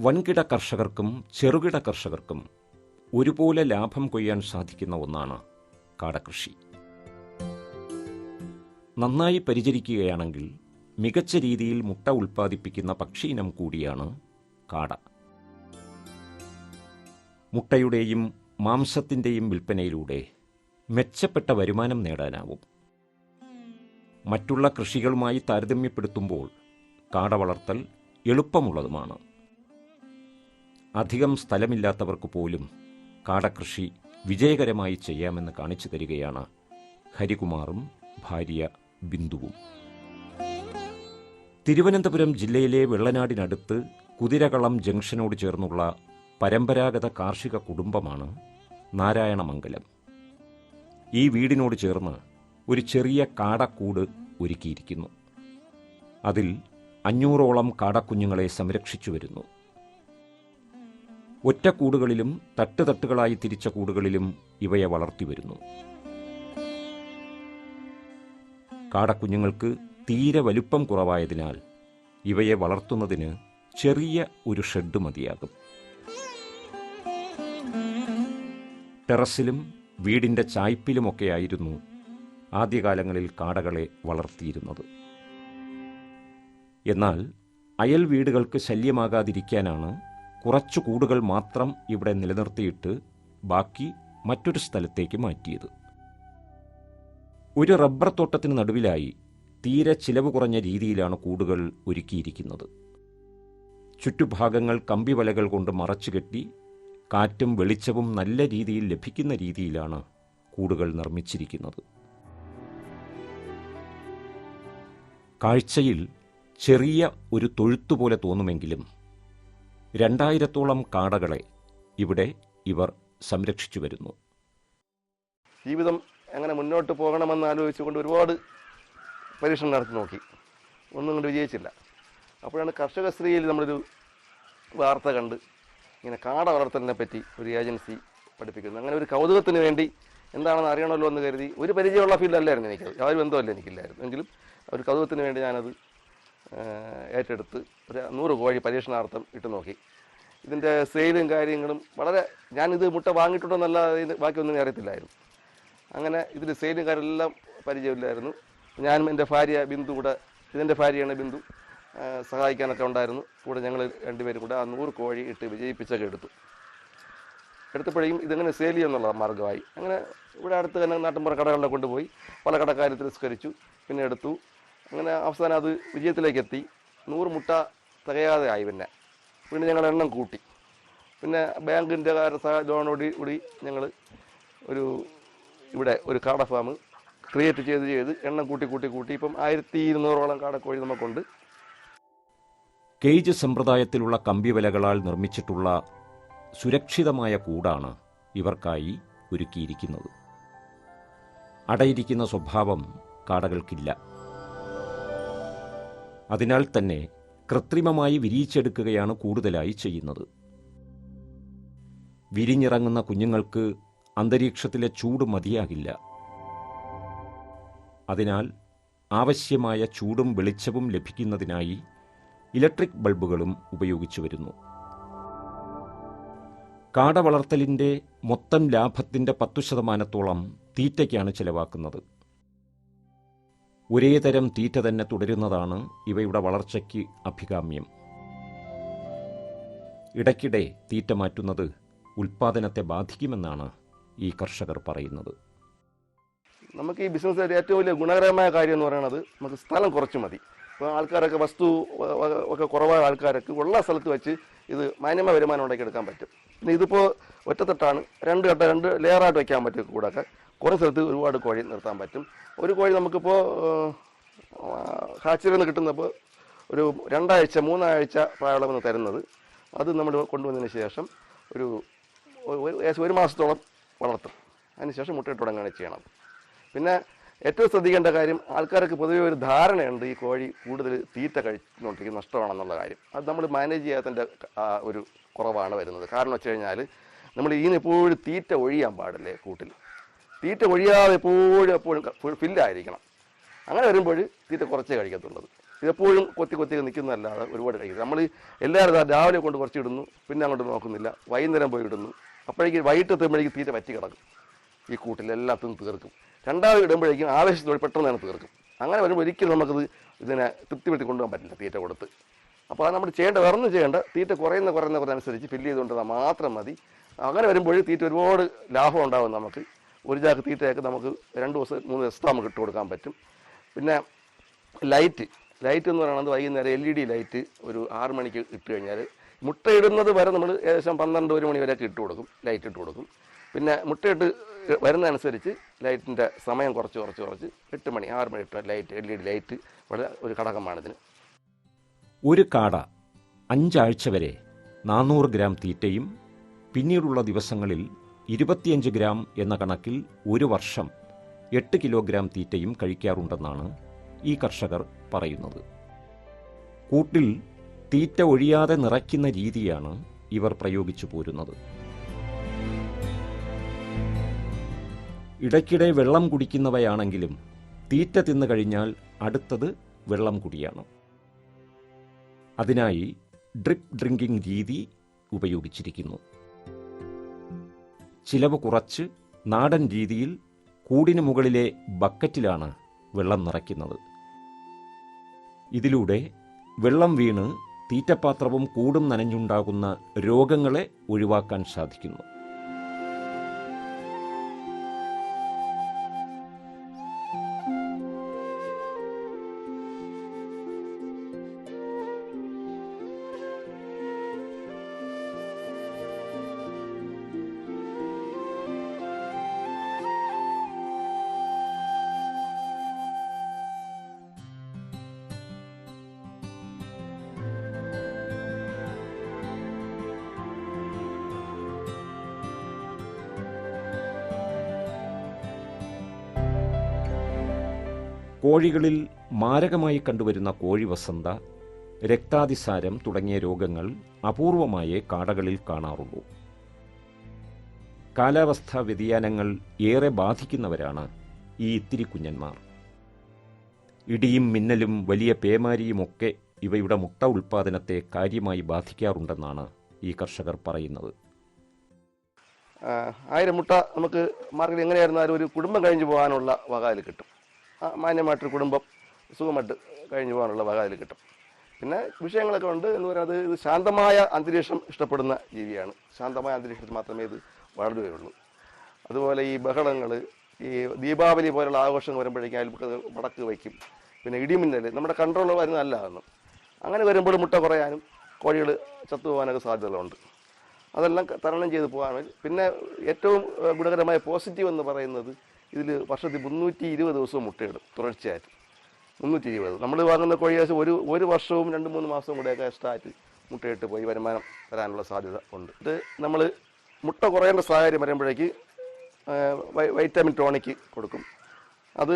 വൻകിട കർഷകർക്കും ചെറുകിട കർഷകർക്കും ഒരുപോലെ ലാഭം കൊയ്യാൻ സാധിക്കുന്ന ഒന്നാണ് കാടകൃഷി. നന്നായി പരിചരിക്കുകയാണെങ്കിൽ മികച്ച രീതിയിൽ മുട്ട ഉൽപ്പാദിപ്പിക്കുന്ന പക്ഷി ഇനം കൂടിയാണ് കാട. മുട്ടയുടെയും മാംസത്തിന്റെയും വിൽപ്പനയിലൂടെ മെച്ചപ്പെട്ട വരുമാനം നേടാനാവും. മറ്റുള്ള കൃഷികളുമായി താരതമ്യപ്പെടുത്തുമ്പോൾ കാട വളർത്തൽ എളുപ്പമുള്ളതുമാണ്. അധികം സ്ഥലമില്ലാത്തവർക്ക് പോലും കാടകൃഷി വിജയകരമായി ചെയ്യാമെന്ന് കാണിച്ചു തരികയാണ് ഹരികുമാറും ഭാര്യ ബിന്ദുവും. തിരുവനന്തപുരം ജില്ലയിലെ വെള്ളനാടിനടുത്ത് കുതിരകളം ജംഗ്ഷനോട് ചേർന്നുള്ള പരമ്പരാഗത കാർഷിക കുടുംബമാണ് നാരായണമംഗലം. ഈ വീടിനോട് ചേർന്ന് ഒരു ചെറിയ കാടക്കൂട് ഒരുക്കിയിരിക്കുന്നു. അതിൽ അഞ്ഞൂറോളം കാടക്കുഞ്ഞുങ്ങളെ സംരക്ഷിച്ചു വരുന്നു. ഒറ്റക്കൂടുകളിലും തട്ടുതട്ടുകളായി തിരിച്ച കൂടുകളിലും ഇവയെ വളർത്തിവരുന്നു കാടക്കുഞ്ഞുങ്ങൾക്ക് തീരെ വലുപ്പം കുറവായതിനാൽ ഇവയെ വളർത്തുന്നതിന് ചെറിയ ഒരു ഷെഡ് മതിയാകും. ടെറസിലും വീടിന്റെ ചായ്പിലുമൊക്കെയായിരുന്നു ആദ്യകാലങ്ങളിൽ കാടകളെ വളർത്തിയിരുന്നത്. എന്നാൽ അയൽ വീടുകൾക്ക് ശല്യമാകാതിരിക്കാനാണ് കുറച്ചു കൂടുകൾ മാത്രം ഇവിടെ നിലനിർത്തിയിട്ട് ബാക്കി മറ്റൊരു സ്ഥലത്തേക്ക് മാറ്റിയത്. ഒരു റബ്ബർ തോട്ടത്തിന് നടുവിലായി തീരെ ചിലവ് കുറഞ്ഞ രീതിയിലാണ് കൂടുകൾ ഒരുക്കിയിരിക്കുന്നത്. ചുറ്റുഭാഗങ്ങൾ കമ്പിവലകൾ കൊണ്ട് മറച്ചു കെട്ടി കാറ്റും വെളിച്ചവും നല്ല രീതിയിൽ ലഭിക്കുന്ന രീതിയിലാണ് കൂടുകൾ നിർമ്മിച്ചിരിക്കുന്നത്. കാഴ്ചയിൽ ചെറിയ ഒരു തൊഴുത്തുപോലെ തോന്നുമെങ്കിലും രണ്ടായിരത്തോളം കാടകളെ ഇവിടെ ഇവർ സംരക്ഷിച്ചു വരുന്നു. ജീവിതം എങ്ങനെ മുന്നോട്ട് പോകണമെന്ന് ആലോചിച്ചുകൊണ്ട് ഒരുപാട് പരീക്ഷണം നടത്തി നോക്കി. ഒന്നും കൊണ്ട് വിജയിച്ചില്ല. അപ്പോഴാണ് കർഷക സ്ത്രീയിൽ നമ്മളൊരു വാർത്ത കണ്ട് ഇങ്ങനെ കാട വളർത്തലിനെ പറ്റി ഒരു ഏജൻസി പഠിപ്പിക്കുന്നു. അങ്ങനെ ഒരു കൗതുകത്തിന് വേണ്ടി എന്താണെന്ന് അറിയണമല്ലോ എന്ന് കരുതി ഒരു പരിചയമുള്ള ഫീൽഡല്ലായിരുന്നു എനിക്കത്. യാതൊരു ബന്ധമല്ല എനിക്കില്ലായിരുന്നു. എങ്കിലും ഒരു കൗതുകത്തിന് വേണ്ടി ഞാനത് ഏറ്റെടുത്ത് ഒരു നൂറ് കോഴി പരീക്ഷണാർത്ഥം ഇട്ട് നോക്കി. ഇതിന്റെ സെയിലും കാര്യങ്ങളും വളരെ ഞാനിത് മുട്ട വാങ്ങിയിട്ടുണ്ടെന്നല്ല ഇത് ബാക്കിയൊന്നും അറിയത്തില്ലായിരുന്നു. അങ്ങനെ ഇതിൽ സെയിലും കാര്യമെല്ലാം പരിചയമില്ലായിരുന്നു. ഞാനും എന്റെ ഭാര്യ ബിന്ദു കൂടെ ഇതിന്റെ ഭാര്യയാണ് ബിന്ദു സഹായിക്കാനൊക്കെ ഉണ്ടായിരുന്നു. കൂടെ ഞങ്ങൾ രണ്ടുപേരും കൂടെ ആ നൂറ് കോഴി ഇട്ട് വിജയിപ്പിച്ചൊക്കെ എടുത്തു. എടുത്തപ്പോഴേക്കും ഇതെങ്ങനെ സെയിൽ ചെയ്യുന്നുള്ള മാർഗമായി. അങ്ങനെ ഇവിടെ അടുത്ത് തന്നെ നാട്ടിൻപുറ കടകളിലൊക്കെ കൊണ്ടുപോയി പല കടക്കാരും തിരസ്കരിച്ചു പിന്നെ എടുത്തു. അങ്ങനെ അവസാനം അത് വിജയത്തിലേക്ക് എത്തി നൂറ് മുട്ട തികയാതെ ആയി പിന്നെ. പിന്നെ ഞങ്ങൾ എണ്ണം കൂട്ടി. പിന്നെ ബാങ്കിന്റെ ലോണോടി കൂടി ഞങ്ങൾ ഒരു ഇവിടെ ഒരു കാട ഫാം ക്രിയേറ്റ് ചെയ്ത് ചെയ്ത് എണ്ണം കൂട്ടി കൂട്ടി കൂട്ടി. ഇപ്പം ആയിരത്തി ഇരുന്നൂറോളം കാടക്കോഴി നമുക്കുണ്ട്. കേജ് സമ്പ്രദായത്തിലുള്ള കമ്പിവലകളാൽ നിർമ്മിച്ചിട്ടുള്ള സുരക്ഷിതമായ കൂടാണ് ഇവർക്കായി ഒരുക്കിയിരിക്കുന്നത്. അടയിരിക്കുന്ന സ്വഭാവം കാടകൾക്കില്ല. അതിനാൽ തന്നെ കൃത്രിമമായി വിരിയിച്ചെടുക്കുകയാണ് കൂടുതലായി ചെയ്യുന്നത്. വിരിഞ്ഞിറങ്ങുന്ന കുഞ്ഞുങ്ങൾക്ക് അന്തരീക്ഷത്തിലെ ചൂട് മതിയാകില്ല. അതിനാൽ ആവശ്യമായ ചൂടും വെളിച്ചവും ലഭിക്കുന്നതിനായി ഇലക്ട്രിക് ബൾബുകളും ഉപയോഗിച്ചു വരുന്നു. കാട വളർത്തലിന്റെ മൊത്തം ലാഭത്തിന്റെ പത്തു ശതമാനത്തോളം തീറ്റയ്ക്കാണ് ചെലവാക്കുന്നത്. ഒരേ തരം തീറ്റ തന്നെ തുടരുന്നതാണ് ഇവയുടെ വളർച്ചയ്ക്ക് അഭികാമ്യം. ഇടയ്ക്കിടെ തീറ്റ മാറ്റുന്നത് ഉൽപ്പാദനത്തെ ബാധിക്കുമെന്നാണ് ഈ കർഷകർ പറയുന്നത്. നമുക്ക് ഈ ബിസിനസ്സിൽ ഏറ്റവും വലിയ ഗുണകരമായ കാര്യം എന്ന് പറയുന്നത് നമുക്ക് സ്ഥലം കുറച്ച് മതി. ഇപ്പോൾ ആൾക്കാരൊക്കെ വസ്തു ഒക്കെ കുറവായ ആൾക്കാരൊക്കെ ഉള്ള സ്ഥലത്ത് വെച്ച് ഇത് മാന്യമായ വരുമാനം ഉണ്ടാക്കിയെടുക്കാൻ പറ്റും. പിന്നെ ഇതിപ്പോൾ ഒറ്റത്തട്ടാണ്. രണ്ട് ഘട്ടം രണ്ട് ലെയറായിട്ട് വയ്ക്കാൻ പറ്റും കൂടൊക്കെ. കുറേ സ്ഥലത്ത് ഒരുപാട് കോഴി നിർത്താൻ പറ്റും. ഒരു കോഴി നമുക്കിപ്പോൾ ഹാച്ചിൽ നിന്ന് കിട്ടുന്നപ്പോൾ ഒരു രണ്ടാഴ്ച മൂന്നാഴ്ച പ്രായമുള്ളവന്ന് തരുന്നത്. അത് നമ്മൾ കൊണ്ടുവന്നതിന് ശേഷം ഒരു ഏകദേശം ഒരു മാസത്തോളം വളർത്തും. അതിനുശേഷം മുട്ടയിട്ട് തുടങ്ങുകയാണ് ചെയ്യണം. പിന്നെ ഏറ്റവും ശ്രദ്ധിക്കേണ്ട കാര്യം ആൾക്കാർക്ക് പൊതുവെ ഒരു ധാരണയുണ്ട് ഈ കോഴി കൂടുതൽ തീറ്റ കഴിച്ചുകൊണ്ടിരിക്കുന്ന നഷ്ടമാണെന്നുള്ള കാര്യം. അത് നമ്മൾ മാനേജ് ചെയ്യാത്തതിന്റെ ഒരു കുറവാണ് വരുന്നത്. കാരണം വെച്ച് കഴിഞ്ഞാൽ നമ്മൾ ഇതിനെപ്പോഴും തീറ്റ ഒഴിയാൻ പാടില്ലേ കൂട്ടിൽ? തീറ്റ ഒഴിയാതെ എപ്പോഴും എപ്പോഴും ഫില്ലായിരിക്കണം. അങ്ങനെ വരുമ്പോൾ തീറ്റ കുറച്ചേ കഴിക്കത്തുള്ളത് ഇതെപ്പോഴും കൊത്തി കൊത്തി നിൽക്കുന്നതല്ലാതെ ഒരുപാട് കഴിക്കും നമ്മൾ എല്ലാവരും രാവിലെ കൊണ്ട് കുറച്ച് ഇടുന്നു പിന്നെ അങ്ങോട്ട് നോക്കുന്നില്ല വൈകുന്നേരം പോയി ഇടുന്നു. അപ്പോഴേക്കും വൈകിട്ട് എത്തുമ്പോഴേക്കും തീറ്റ പറ്റി കിടക്കും. ഈ കൂട്ടിൽ എല്ലാത്തും തീർക്കും. രണ്ടാമത് ഇടുമ്പോഴേക്കും ആവേശത്തോടെ പെട്ടെന്ന് തന്നെ തീർക്കും. അങ്ങനെ വരുമ്പോൾ ഒരിക്കലും നമുക്കത് ഇതിനെ തൃപ്തിപ്പെടുത്തി കൊണ്ടുപോകാൻ പറ്റില്ല തീറ്റ കൊടുത്ത്. അപ്പോൾ അത് നമ്മൾ ചെയ്യേണ്ട വേറൊന്നും ചെയ്യേണ്ട. തീറ്റ കുറയുന്ന കുറയുന്ന കുറഞ്ഞനുസരിച്ച് ഫില്ല് ചെയ്തുകൊണ്ടിരുന്നാൽ മാത്രം മതി. അങ്ങനെ വരുമ്പോൾ തീറ്റ ഒരുപാട് ലാഭം ഉണ്ടാകും നമുക്ക്. ഒരു ചാക്ക് തീറ്റയൊക്കെ നമുക്ക് രണ്ട് ദിവസം മൂന്ന് ദിവസത്തെ നമുക്ക് ഇട്ട് കൊടുക്കാൻ പറ്റും. പിന്നെ ലൈറ്റ് ലൈറ്റ് എന്ന് പറയുന്നത് വൈകുന്നേരം എൽ ഇ ഡി ലൈറ്റ് ഒരു ആറ് മണിക്ക് ഇട്ട് കഴിഞ്ഞാൽ മുട്ടയിടുന്നത് വരെ നമ്മൾ ഏകദേശം പന്ത്രണ്ട് ഒരു മണി വരെയൊക്കെ ഇട്ട് കൊടുക്കും ലൈറ്റ് ഇട്ട് കൊടുക്കും. പിന്നെ മുട്ടയിട്ട് വരുന്നതനുസരിച്ച് ലൈറ്റിന്റെ സമയം കുറച്ച് കുറച്ച് കുറച്ച് എട്ട് മണി ആറ് മണി ഇട്ട light L E D light വളരെ ഒരു ഘടകമാണ് ഇതിന്. ഒരു കാട അഞ്ചാഴ്ച വരെ നാനൂറ് ഗ്രാം തീറ്റയും പിന്നീടുള്ള ദിവസങ്ങളിൽ ഇരുപത്തിയഞ്ച് ഗ്രാം എന്ന കണക്കിൽ ഒരു വർഷം എട്ട് കിലോഗ്രാം തീറ്റയും കഴിക്കാറുണ്ടെന്നാണ് ഈ കർഷകർ പറയുന്നത്. കൂട്ടിൽ തീറ്റ ഒഴിയാതെ നിറയ്ക്കുന്ന രീതിയാണ് ഇവർ പ്രയോഗിച്ചു പോരുന്നത്. ഇടയ്ക്കിടെ വെള്ളം കുടിക്കുന്നവയാണെങ്കിലും തീറ്റ തിന്നു കഴിഞ്ഞാൽ അടുത്തത് വെള്ളം കുടിയാണ്. അതിനായി ഡ്രിപ്പ് ഡ്രിങ്കിംഗ് രീതി ഉപയോഗിച്ചിരിക്കുന്നു. ചിലവ് കുറച്ച് നാടൻ രീതിയിൽ കൂടിന് മുകളിലെ ബക്കറ്റിലാണ് വെള്ളം നിറയ്ക്കുന്നത്. ഇതിലൂടെ വെള്ളം വീണ് തീറ്റപാത്രവും കൂടും നനഞ്ഞുണ്ടാകുന്ന രോഗങ്ങളെ ഒഴിവാക്കാൻ സാധിക്കുന്നു. കോഴികളിൽ മാരകമായി കണ്ടുവരുന്ന കോഴി വസന്ത രക്താതിസാരം തുടങ്ങിയ രോഗങ്ങൾ അപൂർവമായേ കാടകളിൽ കാണാറുള്ളൂ. കാലാവസ്ഥാ വ്യതിയാനങ്ങൾ ഏറെ ബാധിക്കുന്നവരാണ് ഈ ഇത്തിരി കുഞ്ഞന്മാർ. ഇടിയും മിന്നലും വലിയ പേമാരിയുമൊക്കെ ഇവയുടെ മുട്ട ഉൽപ്പാദനത്തെ കാര്യമായി ബാധിക്കാറുണ്ടെന്നാണ് ഈ കർഷകർ പറയുന്നത്. ആയിരം മുട്ട നമുക്ക് മാർക്കറ്റിൽ എങ്ങനെയായിരുന്നാലും ഒരു കുടുംബം കഴിഞ്ഞു പോകാനുള്ള വകയിൽ കിട്ടും. മാന്യമായിട്ടൊരു കുടുംബം സുഖമായിട്ട് കഴിഞ്ഞു പോകാനുള്ള വക അതിൽ കിട്ടും. പിന്നെ വിഷയങ്ങളൊക്കെ ഉണ്ട് എന്ന് പറയുന്നത് ഇത് ശാന്തമായ അന്തരീക്ഷം ഇഷ്ടപ്പെടുന്ന ജീവിയാണ്. ശാന്തമായ അന്തരീക്ഷത്തിൽ മാത്രമേ ഇത് വളരുകയുള്ളൂ അതുപോലെ ഈ ബഹളങ്ങൾ ഈ ദീപാവലി പോലുള്ള ആഘോഷങ്ങൾ വരുമ്പോഴേക്കും അതിൽ വടക്ക് വയ്ക്കും. പിന്നെ ഇടിമിന്നൽ നമ്മുടെ കൺട്രോൾ വരുന്നതല്ല അതൊന്നും. അങ്ങനെ വരുമ്പോൾ മുട്ട കുറയാനും കോഴികൾ ചത്തുപോകാനൊക്കെ സാധ്യതകളുണ്ട്. അതെല്ലാം തരണം ചെയ്ത് പോകാൻ. പിന്നെ ഏറ്റവും ഗുണകരമായ പോസിറ്റീവ് എന്ന് പറയുന്നത് ഇതിൽ വർഷത്തിൽ മുന്നൂറ്റി ഇരുപത് ദിവസവും മുട്ടയിടും തുടർച്ചയായിട്ട്. മുന്നൂറ്റി ഇരുപത് നമ്മൾ വാങ്ങുന്ന കോഴി ഏകദേശം ഒരു ഒരു വർഷവും രണ്ട് മൂന്ന് മാസവും കൂടെയൊക്കെ എക്സ്ട്രാ ആയിട്ട് മുട്ടയിട്ട് പോയി വരുമാനം വരാനുള്ള സാധ്യത ഉണ്ട്. ഇത് നമ്മൾ മുട്ട കുറയേണ്ട സാഹചര്യം വരുമ്പോഴേക്ക് വൈറ്റമിൻ ടോണിക്ക് കൊടുക്കും. അത്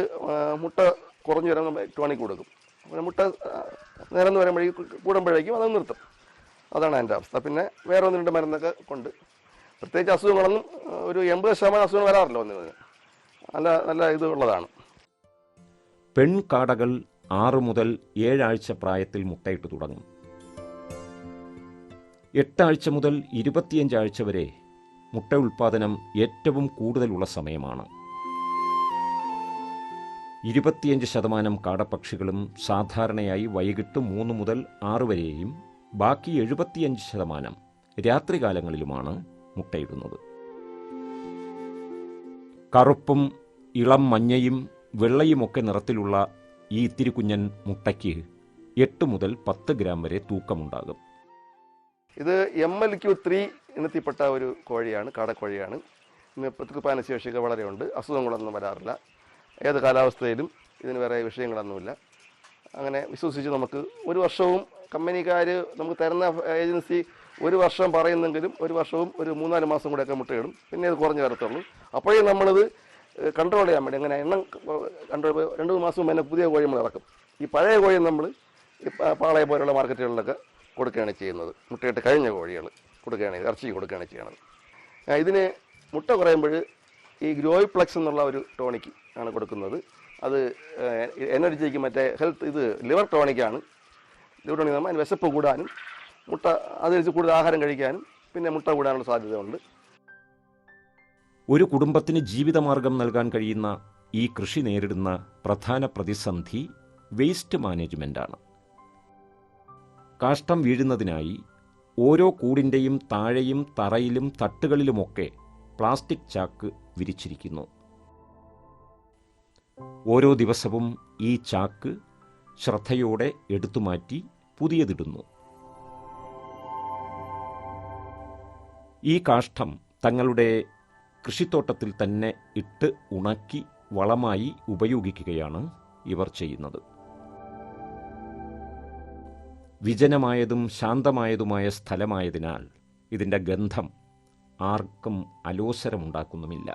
മുട്ട കുറഞ്ഞു വരുമ്പോൾ ടോണിക്ക് കൊടുക്കും. അപ്പോൾ മുട്ട നിരന്ന് വരുമ്പോഴേക്കും കൂടുമ്പോഴേക്കും അത് നിർത്തും. അതാണ് അതിന്റെ അവസ്ഥ. പിന്നെ വേറെ ഒന്ന് രണ്ട് മരുന്നൊക്കെ കൊണ്ട്. പ്രത്യേകിച്ച് അസുഖങ്ങളൊന്നും ഒരു എൺപത് ശതമാനം അസുഖങ്ങൾ വരാറില്ല ഒന്നിന്. നല്ല നല്ല ഇത് ഉള്ളതാണ്. പെൺകാടകൾ ആറ് മുതൽ ഏഴാഴ്ച പ്രായത്തിൽ മുട്ടയിട്ട് തുടങ്ങും. എട്ടാഴ്ച മുതൽ ഇരുപത്തിയഞ്ചാഴ്ച വരെ മുട്ട ഉൽപ്പാദനം ഏറ്റവും കൂടുതലുള്ള സമയമാണ്. ഇരുപത്തിയഞ്ച് ശതമാനം കാടപ്പക്ഷികളും സാധാരണയായി വൈകിട്ട് മൂന്ന് മുതൽ ആറ് വരെയും ബാക്കി എഴുപത്തിയഞ്ച് ശതമാനം രാത്രികാലങ്ങളിലുമാണ് മുട്ടയിടുന്നത്. കറുപ്പും ഇളം മഞ്ഞയും വെള്ളയുമൊക്കെ നിറത്തിലുള്ള ഈ ഇത്തിരി കുഞ്ഞൻ മുട്ടയ്ക്ക് എട്ട് മുതൽ പത്ത് ഗ്രാം വരെ തൂക്കമുണ്ടാകും. ഇത് എം എൽ ക്യു ത്രീ ഇനത്തിൽപ്പെട്ട ഒരു കോഴിയാണ് കാടക്കോഴിയാണ്. ശേഷിക വളരെ ഉണ്ട് അസുഖങ്ങളൊന്നും വരാറില്ല. ഏത് കാലാവസ്ഥയിലും ഇതിന് വേറെ വിഷയങ്ങളൊന്നുമില്ല. അങ്ങനെ വിശ്വസിച്ച് നമുക്ക് ഒരു വർഷവും കമ്പനിക്കാർ നമുക്ക് തരുന്ന ഏജൻസി ഒരു വർഷം പറയുന്നെങ്കിലും ഒരു വർഷവും ഒരു മൂന്നാൽ മാസം കൂടെയൊക്കെ മുട്ടയിടും. പിന്നെ അത് കുറഞ്ഞു വരത്തുള്ളൂ. അപ്പോഴേ നമ്മളിത് കൺട്രോൾ ചെയ്യാൻ വേണ്ടി അങ്ങനെ എണ്ണം കൺട്രോൾ രണ്ട് മൂന്ന് മാസം മുമ്പ് തന്നെ പുതിയ കോഴി നമ്മൾ ഇറക്കും. ഈ പഴയ കോഴി നമ്മൾ പാളയ പോലുള്ള മാർക്കറ്റുകളിലൊക്കെ കൊടുക്കുകയാണ് ചെയ്യുന്നത്. മുട്ടയിട്ട് കഴിഞ്ഞ കോഴികൾ കൊടുക്കുകയാണ് ഇറച്ചി കൊടുക്കുകയാണ് ചെയ്യണത് ഇതിന് മുട്ട കുറയുമ്പോൾ ഈ ഗ്രോയ് പ്ലക്സ് എന്നുള്ള ഒരു ടോണിക്ക് ആണ് കൊടുക്കുന്നത്. അത് എനർജിക്ക് മറ്റേ ഹെൽത്ത് ഇത് ലിവർ ടോണിക്കാണ് ലിവർ ടോണിക് നമ്മൾ വിശപ്പ് കൂടാനും മുട്ട അതിനനുസരിച്ച് കൂടുതൽ ആഹാരം കഴിക്കാനും പിന്നെ മുട്ട കൂടാനുള്ള സാധ്യതയുണ്ട്. ഒരു കുടുംബത്തിന് ജീവിതമാർഗം നൽകാൻ കഴിയുന്ന ഈ കൃഷി നേരിടുന്ന പ്രധാന പ്രതിസന്ധി വേസ്റ്റ് മാനേജ്മെന്റാണ് കാഷ്ടം വീഴുന്നതിനായി ഓരോ കൂടിന്റെയും താഴെയും തറയിലും തട്ടുകളിലുമൊക്കെ പ്ലാസ്റ്റിക് ചാക്ക് വിരിച്ചിരിക്കുന്നു. ഓരോ ദിവസവും ഈ ചാക്ക് ശ്രദ്ധയോടെ എടുത്തുമാറ്റി പുതിയതിടുന്നു. ഈ കാഷ്ടം തങ്ങളുടെ കൃഷിത്തോട്ടത്തിൽ തന്നെ ഇട്ട് ഉണക്കി വളമായി ഉപയോഗിക്കുകയാണ് ഇവർ ചെയ്യുന്നത്. വിജനമായതും ശാന്തമായതുമായ സ്ഥലമായതിനാൽ ഇതിന്റെ ഗന്ധം ആർക്കും അലോസരമുണ്ടാക്കുന്നുമില്ല.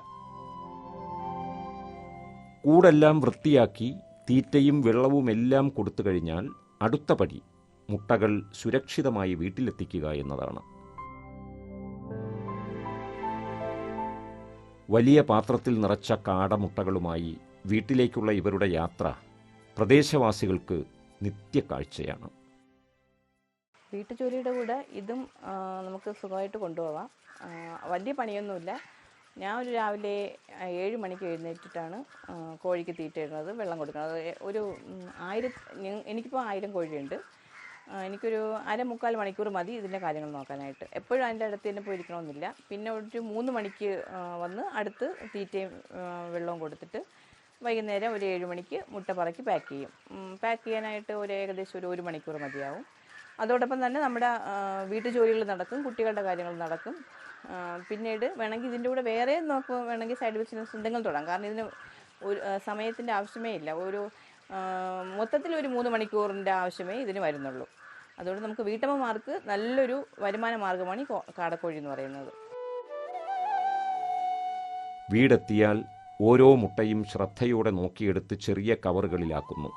കൂടെല്ലാം വൃത്തിയാക്കി തീറ്റയും വെള്ളവുമെല്ലാം കൊടുത്തു കഴിഞ്ഞാൽ അടുത്ത പടി മുട്ടകൾ സുരക്ഷിതമായി വീട്ടിലെത്തിക്കുക എന്നതാണ്. വലിയ പാത്രത്തിൽ നിറച്ച കാടമുട്ടകളുമായി വീട്ടിലേക്കുള്ള ഇവരുടെ യാത്ര പ്രദേശവാസികൾക്ക് നിത്യക്കാഴ്ചയാണ് വീട്ടുജോലിയുടെ കൂടെ ഇതും നമുക്ക് സുഖമായിട്ട് കൊണ്ടുപോകാം വലിയ പണിയൊന്നുമില്ല. ഞാൻ ഒരു രാവിലെ ഏഴ് മണിക്ക് എഴുന്നേറ്റിട്ടാണ് കോഴിക്ക് തീറ്റ ഇടുന്നത് വെള്ളം കൊടുക്കുന്നത്. ഒരു ആയിരം എനിക്കിപ്പോൾ ആയിരം കോഴിയുണ്ട്. എനിക്കൊരു അര മുക്കാൽ മണിക്കൂർ മതി ഇതിന്റെ കാര്യങ്ങൾ നോക്കാനായിട്ട്. എപ്പോഴും അതിന്റെ അടുത്ത് തന്നെ പോയിരിക്കണമെന്നില്ല. പിന്നെ ഒരു മൂന്ന് മണിക്ക് വന്ന് അടുത്ത് തീറ്റയും വെള്ളവും കൊടുത്തിട്ട് വൈകുന്നേരം ഒരു ഏഴ് മണിക്ക് മുട്ട പറക്കി പാക്ക് ചെയ്യും. പാക്ക് ചെയ്യാനായിട്ട് ഒരു ഏകദേശം ഒരു ഒരു മണിക്കൂർ മതിയാവും. അതോടൊപ്പം തന്നെ നമ്മുടെ വീട്ടു ജോലികൾ നടക്കും കുട്ടികളുടെ കാര്യങ്ങൾ നടക്കും. പിന്നീട് വേണമെങ്കിൽ ഇതിന്റെ കൂടെ വേറെ നോക്കുക വേണമെങ്കിൽ സൈഡ് ബിസിനസ് എന്തെങ്കിലും തുടങ്ങാം. കാരണം ഇതിന് ഒരു സമയത്തിന്റെ ആവശ്യമേ ഇല്ല. ഒരു മൊത്തത്തിൽ ഒരു മൂന്ന് മണിക്കൂറിന്റെ ആവശ്യമേ ഇതിന് വരുന്നുള്ളൂ. അതുകൊണ്ട് നമുക്ക് വീട്ടമ്മമാർക്ക് നല്ലൊരു വരുമാന മാർഗമാണ് ഈ കാടക്കോഴി എന്ന് പറയുന്നത്. വീടെത്തിയാൽ ഓരോ മുട്ടയും ശ്രദ്ധയോടെ നോക്കിയെടുത്ത് ചെറിയ കവറുകളിലാക്കുന്നു.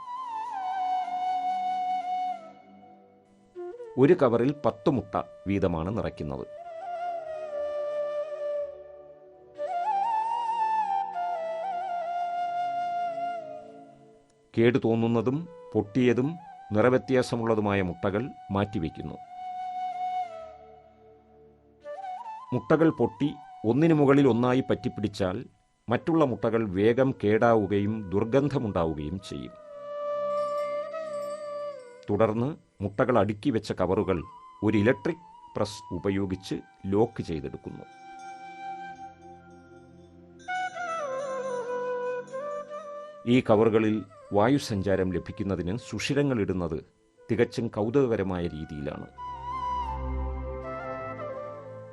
ഒരു കവറിൽ പത്ത് മുട്ട വീതമാണ് നിറയ്ക്കുന്നത്. കേടു തോന്നുന്നതും പൊട്ടിയതും നിറവ്യത്യാസമുള്ളതുമായ മുട്ടകൾ മാറ്റിവെക്കുന്നു. മുട്ടകൾ പൊട്ടി ഒന്നിനു മുകളിൽ ഒന്നായി പറ്റിപ്പിടിച്ചാൽ മറ്റുള്ള മുട്ടകൾ വേഗം കേടാവുകയും ദുർഗന്ധമുണ്ടാവുകയും ചെയ്യും. തുടർന്ന് മുട്ടകൾ അടുക്കി വെച്ച കവറുകൾ ഒരു ഇലക്ട്രിക് പ്രസ് ഉപയോഗിച്ച് ലോക്ക് ചെയ്തെടുക്കുന്നു. ഈ കവറുകളിൽ വായുസഞ്ചാരം ലഭിക്കുന്നതിന് സുഷിരങ്ങൾ ഇടുന്നത് തികച്ചും കൗതുകകരമായ രീതിയിലാണ്.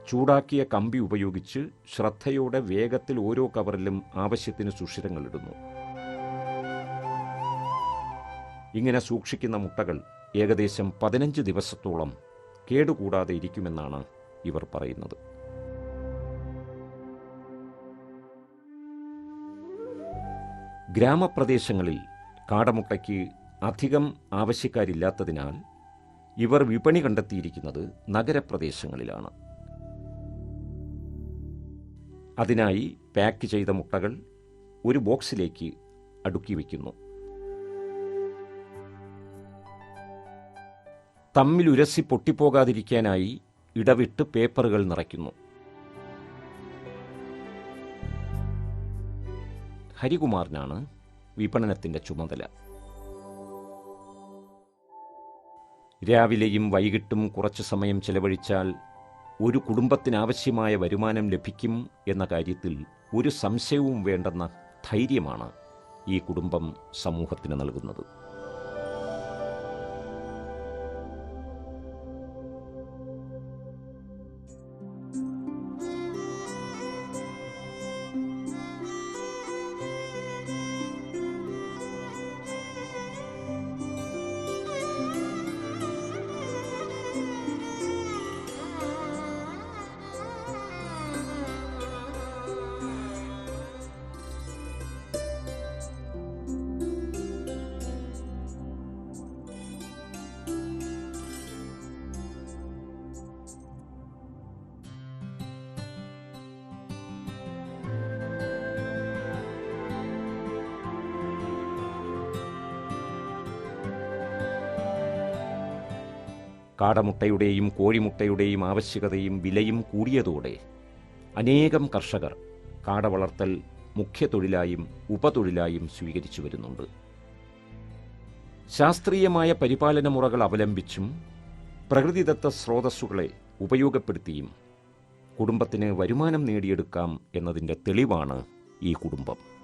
ചൂടാക്കിയ കമ്പി ഉപയോഗിച്ച് ശ്രദ്ധയോടെ വേഗത്തിൽ ഓരോ കവറിലും ആവശ്യത്തിന് സുഷിരങ്ങൾ ഇടുന്നു. ഇങ്ങനെ സൂക്ഷിക്കുന്ന മുട്ടകൾ ഏകദേശം പതിനഞ്ച് ദിവസത്തോളം കേടുകൂടാതെ ഇരിക്കുമെന്നാണ് ഇവർ പറയുന്നത്. ഗ്രാമപ്രദേശങ്ങളിൽ കാടമുട്ടയ്ക്ക് അധികം ആവശ്യക്കാരില്ലാത്തതിനാൽ ഇവർ വിപണി കണ്ടെത്തിയിരിക്കുന്നത് നഗരപ്രദേശങ്ങളിലാണ്. അതിനായി പാക്ക് ചെയ്ത മുട്ടകൾ ഒരു ബോക്സിലേക്ക് അടുക്കി വയ്ക്കുന്നു. തമ്മിലുരസി പൊട്ടിപ്പോകാതിരിക്കാനായി ഇടവിട്ട് പേപ്പറുകൾ നിറയ്ക്കുന്നു. ഹരികുമാറിനാണ് വിപണനത്തിന്റെ ചുമതല. രാവിലെയും വൈകിട്ടും കുറച്ച് സമയം ചെലവഴിച്ചാൽ ഒരു കുടുംബത്തിനാവശ്യമായ വരുമാനം ലഭിക്കും എന്ന കാര്യത്തിൽ ഒരു സംശയവും വേണ്ടെന്ന ധൈര്യമാണ് ഈ കുടുംബം സമൂഹത്തിന് നൽകുന്നത്. കാടമുട്ടയുടെയും കോഴിമുട്ടയുടെയും ആവശ്യകതയും വിലയും കൂടിയതോടെ അനേകം കർഷകർ കാട വളർത്തൽ മുഖ്യ തൊഴിലായും ഉപതൊഴിലായും സ്വീകരിച്ചു വരുന്നുണ്ട്. ശാസ്ത്രീയമായ പരിപാലന മുറകൾ അവലംബിച്ചും പ്രകൃതിദത്ത സ്രോതസ്സുകളെ ഉപയോഗപ്പെടുത്തിയും കുടുംബത്തിന് വരുമാനം നേടിയെടുക്കാം എന്നതിന്റെ തെളിവാണ് ഈ കുടുംബം.